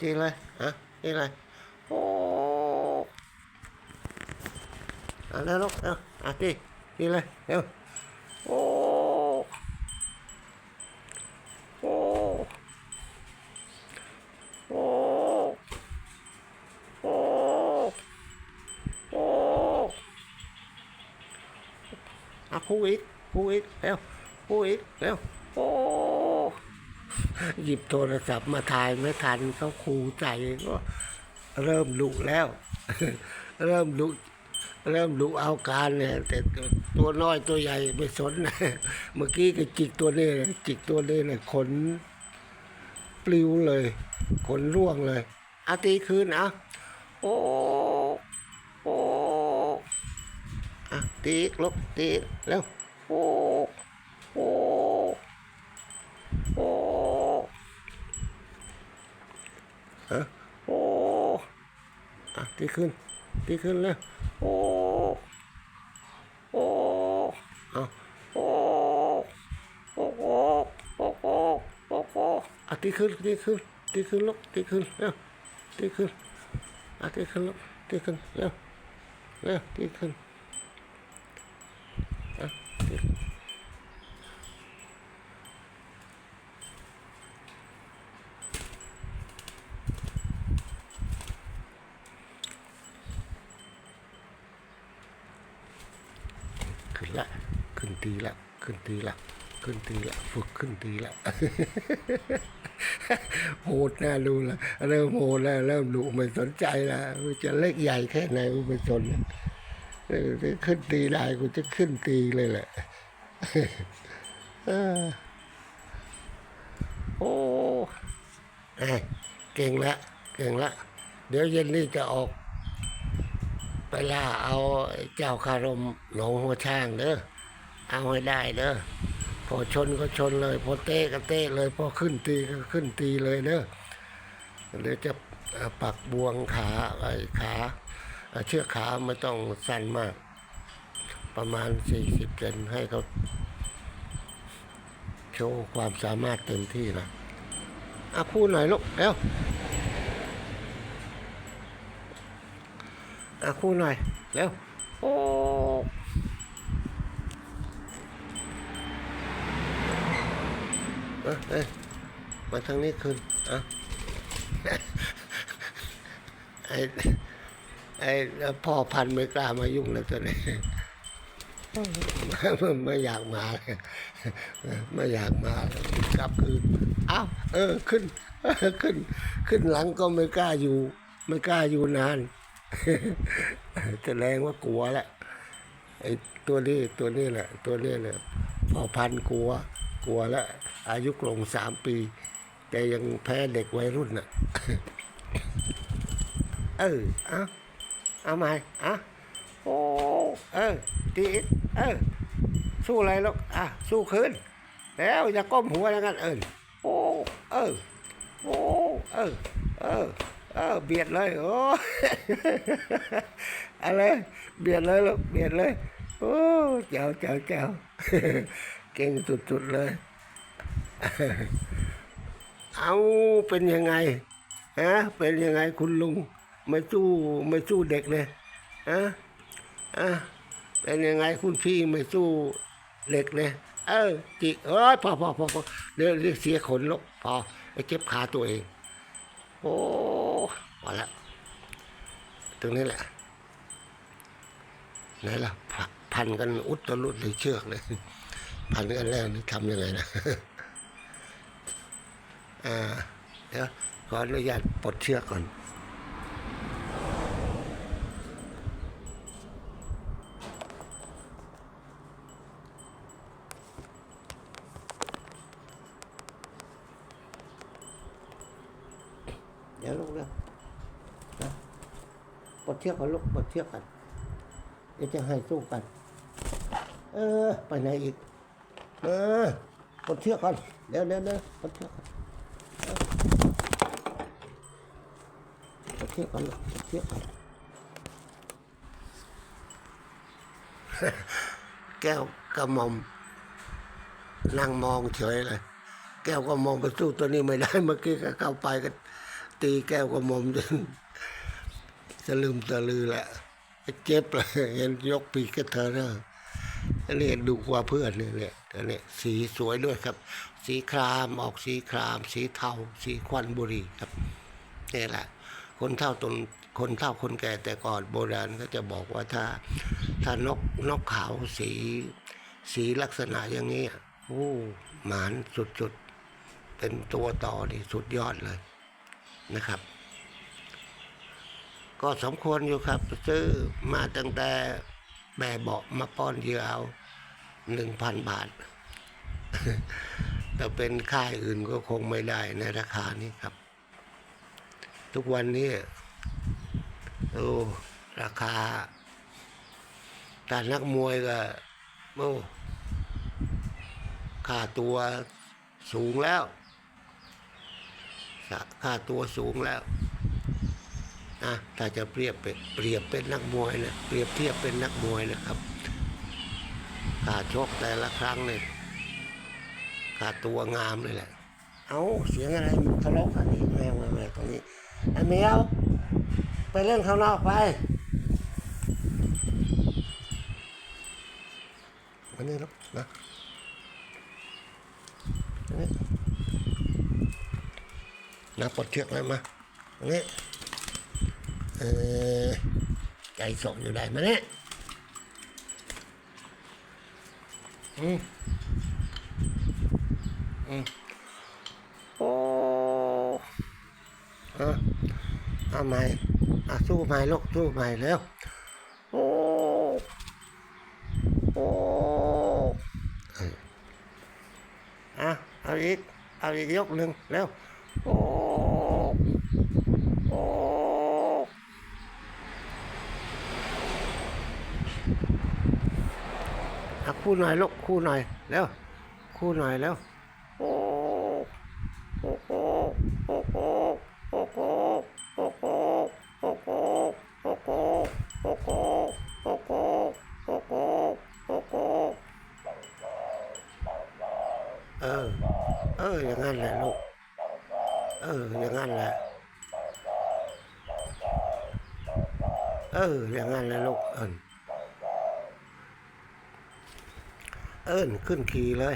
ทีเลยฮะทีเลยโอ้เอาเร็วลูกเอะทีทีเลยเร็วโอ้โอ้โอ้โอ้โอ้อะพูดอีกพูดอีกเร็วพูดอีกเร็วโอ้ หยิบโทรศัพท์มาถ่ายไม่ทันเขาครูใจก็เริ่มลุแล้ว เริ่มลุเริ่มลุเอาการเนี่ยแต่ตัวน้อยตัวใหญ่ไม่สนนะเมื่อกี้ก็จิกตัวนี้จิกตัวนี้เลยขนปลิวเลยขนร่วงเลยอาตีคืนอะโอ้โอ้อะตีอีกลบตีแล้วโอ้โอ้โอ้ ฮะโอ้อะตีขึ้นตีขึ้นแล้วโอ้โอ้เอาโอ้โอ้โอ้โอ้โอ้โอ้โอ้อะตีขึ้นตีขึ้นตีขึ้นลูกตีขึ้นแล้วตีขึ้นอะตีขึ้นลูกตีขึ้นแล้วแล้วตีขึ้นอะตีขึ้น ขึ้นละ ขึ้นตีละ ขึ้นตีละ ขึ้นตีละ ฝึกขึ้นตีละโหดน่าดูละเริ่มโหดแล้วเริ่มดุไม่สนใจละจะเล็กใหญ่แค่ไหนไม่สนขึ้นตีได้กูจะขึ้นตีเลยแหละโอ้ยเก่งละ เก่งละ เดี๋ยวเย็นนี้จะออก ไปล่าเอาเจ้าคารมหนองหัวช้างเด้อเอาให้ได้เด้อพอชนก็ชนเลย พอเตะก็เตะเลย พอขึ้นตีก็ขึ้นตีเลยเด้อเดี๋ยวจะปักบวงขาไอ้ขาเชือกขาไม่ต้องสั้นมาก ประมาณสี่สิบเซนให้เขาโชว์ความสามารถเต็มที่นะอะพูดหน่อยลูกเร็ว อะคู่หน่อย เร็ว โอ้เอ้ยเอ้ยมาทางนี้คืนอะไอ้ไอ้พ่อพันธุ์ไม่กล้ามายุ่งเลยตัวนี้ไม่อยากมาเลยไม่อยากมาเลยกลับคืนอ้าวเออขึ้นขึ้น ขึ้นหลังก็ไม่กล้าอยู่ ไม่กล้าอยู่นาน แสดงว่ากลัวแหละไอ้ตัวนี้ตัวนี้แหละ ตัวนี้แหละพอพันกลัว กลัวแล้วอายุกลงสามปี แต่ยังแพ้เด็กวัยรุ่นน่ะ เออเอาเอาใหมอะโอ้เออตีอีกเออสู้อะไรลูกอะสู้คืนแล้วอย่าก้มหัวแล้วกันเออโอ้เออโอ้เออ เออ เออเบียดเลยโอ้อะไรเบียดเลยลูกเบียดเลยโอ้เจ้าเจ้าเจ้าเก่งสุดๆเลย เอาเป็นยังไงฮะเป็นยังไงคุณลุงไม่สู้ไม่สู้เด็กเลยฮะอะเป็นยังไงคุณพี่ไม่สู้เด็กเลยเออจิเอ้ยพอพอพอพอเดี๋ยวเดี๋ยวเสียขนลูกพอไปเจ็บขาตัวเอง โอ้ พอละตรงนี้แหละไหนล่ะผลักพันกันอุตรุดเลยเชือกเลยพันกันแล้วนี่ทำยังไงนะอ่าเดี๋ยวขออนุญาตปลดเชือกก่อนเดี๋ยวลูกเร็วนะปล ดเชือกก่อนลูกปลดเชือกกันเดี๋ยวจะให้สู้กัน เออ ไปไหนอีก เออปลดเชือกก่อนเดี๋ยวเดี๋ยวเดี๋ยวปลดเชือกก่อนเออปลดเชือกก่อนลูกปลดเชือกก่อนแก้วกระหม่อมนั่งมองเฉยเลย แก้วก็มองไปสู้ตัวนี้ไม่ได้เมื่อกี้ก็เข้าไปก็ตีแก้วกระหม่อมจน สลืมตะลือละเจ็บเลยเห็นยกปีกกระเธอเนอะอันนี้ดูกว่าเพื่อนเนี่ยเนี่ยอันนี้สีสวยด้วยครับ สีครามออกสีคราม สีเทาสีควันบุรีครับนี่แหละ คนเท่าตนคนเท่าคนแก่แต่ก่อนโบราณก็จะบอกว่าถ้าถ้านกนกขาวสี สีลักษณะอย่างนี้โอ้หมานสุดๆ เป็นตัวต่อนี่สุดยอดเลยนะครับ ก็สมควรอยู่ครับ ซื้อมาตั้งแต่แบเบาะมาป้อนเหยื่อเอาหนึ่งพันบาท แต่เป็นค่ายอื่นก็คงไม่ได้ในราคานี้ครับ ทุกวันนี้โอ้ราคาแต่นักมวยก็โอ้ค่าตัวสูงแล้วค่าตัวสูงแล้ว นะถ้าจะเปรียบเป็นเปรียบเป็นนักมวยนะเปรียบเทียบเป็นนักมวยนะครับค่าชกแต่ละครั้งเนี่ยค่าตัวงามเลยแหละ เอาเสียงอะไรทะเลาะกันนี่แมวแมวตรงนี้ไอ้แมวไปเล่นข้างนอกไปมานี่ลูกนะนี่นะปลดเชือกเลยมามานี่ เออใจส่งอยู่ไหนมาเนี่ยอืมอืมโอ้เออเอาใหม่อะสู้ใหม่ลูกสู้ใหม่แล้วโอ้โอ้เอออะเอาอีกเอาอีกยกหนึ่งแล้วโอ้โอ้อะ คู่หน่อยลูกคู่หน่อยแล้วคู่หน่อยแล้วโอ้โอ้โหโอ้โหโอ้โหโอ้โหโอ้โหโอ้โหโอ้โหโอ้โหโอ้โหโอ้โหเออเอออย่างนั้นแหละลูกเอออย่างนั้นแหละเอออย่างนั้นแหละลูกเอิญ เอิญขึ้นขี่เลย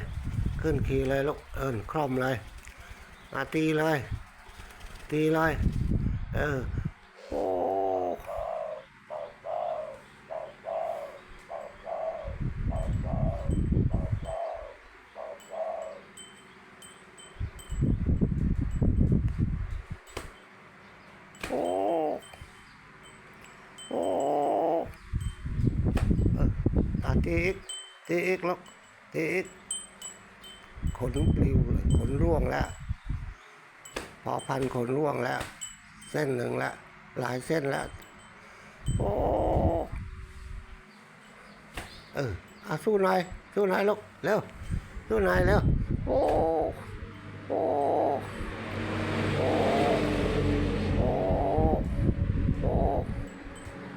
ขึ้นขี่เลยลูกเอิญคล่อมเลยมาตีเลย ตีเลย เออโอ้โอ้โอ้ตีอีกตีอีกลูกตีอีก ทีขนปลิวขนร่วงแล้วพอพันขนร่วงแล้ว เส้นหนึ่งแล้วหลายเส้นแล้วโอ้เอออาสู้หน่อยสู้หน่อยลูกเร็วสู้หน่อยเร็วโอ้โอ้โอ้โอ้โอ้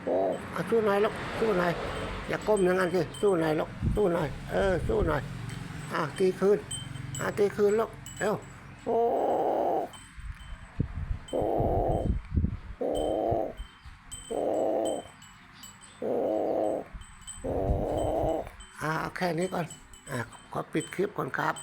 โอ้เอาสู้หน่อยลูกสู้หน่อย อย่าก้มอย่างนั้นสิสู้หน่อยลูกสู้หน่อยเออสู้หน่อยอะตีคืนอะตีคืนลูกเร็วโอ้โอ้โอ้โอ้โอ้โอ้อ่าเอาแค่นี้ก่อนอะขอปิดคลิปก่อนครับ